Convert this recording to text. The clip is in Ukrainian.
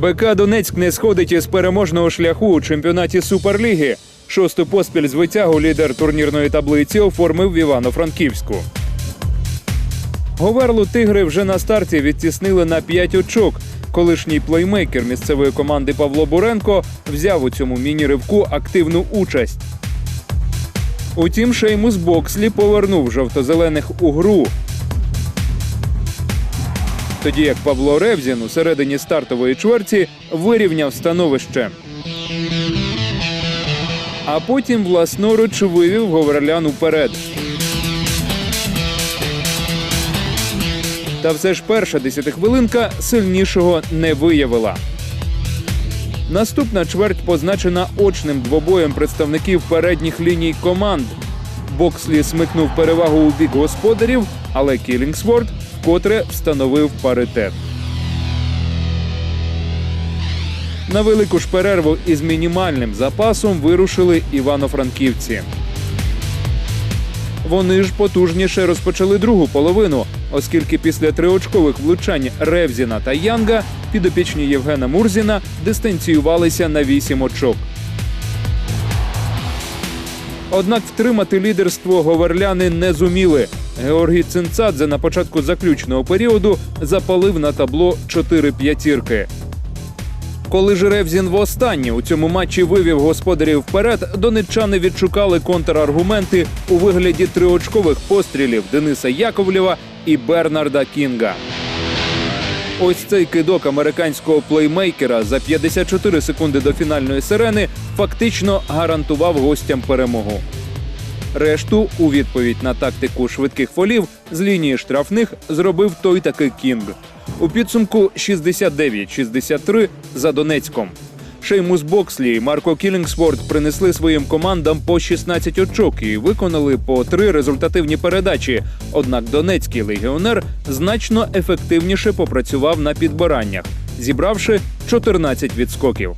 БК Донецьк не сходить із переможного шляху у чемпіонаті Суперліги. Шосту поспіль з витягу лідер турнірної таблиці оформив в Івано-Франківську. Говерлу тигри вже на старті відтіснили на 5 очок. Колишній плеймейкер місцевої команди Павло Буренко взяв у цьому міні-ривку активну участь. Утім, Шеймус Бокслі повернув жовто-зелених у гру. Тоді як Павло Ревзін у середині стартової чверті вирівняв становище. А потім власноруч вивів Говерлян уперед. Та все ж перша десятихвилинка сильнішого не виявила. Наступна чверть позначена очним двобоєм представників передніх ліній команд. Бокслі смикнув перевагу у бік господарів, але Кілінгсворд вкотре встановив паритет. На велику ж перерву із мінімальним запасом вирушили івано-франківці. Вони ж потужніше розпочали другу половину, оскільки після триочкових влучань Ревзіна та Янга підопічні Євгена Мурзіна дистанціювалися на 8 очок. Однак втримати лідерство говерляни не зуміли. Георгій Цинцадзе на початку заключного періоду запалив на табло 4 п'ятірки. Коли ж Ревзін востаннє у цьому матчі вивів господарів вперед, донеччани відшукали контраргументи у вигляді триочкових пострілів Дениса Яковлєва і Бернарда Кінга. Ось цей кидок американського плеймейкера за 54 секунди до фінальної сирени фактично гарантував гостям перемогу. Решту у відповідь на тактику швидких фолів з лінії штрафних зробив той таки Кінг. У підсумку 69-63 за Донецьком. Шеймус Бокслі і Марко Кілінгсворд принесли своїм командам по 16 очок і виконали по три результативні передачі. Однак донецький легіонер значно ефективніше попрацював на підбираннях, зібравши 14 відскоків.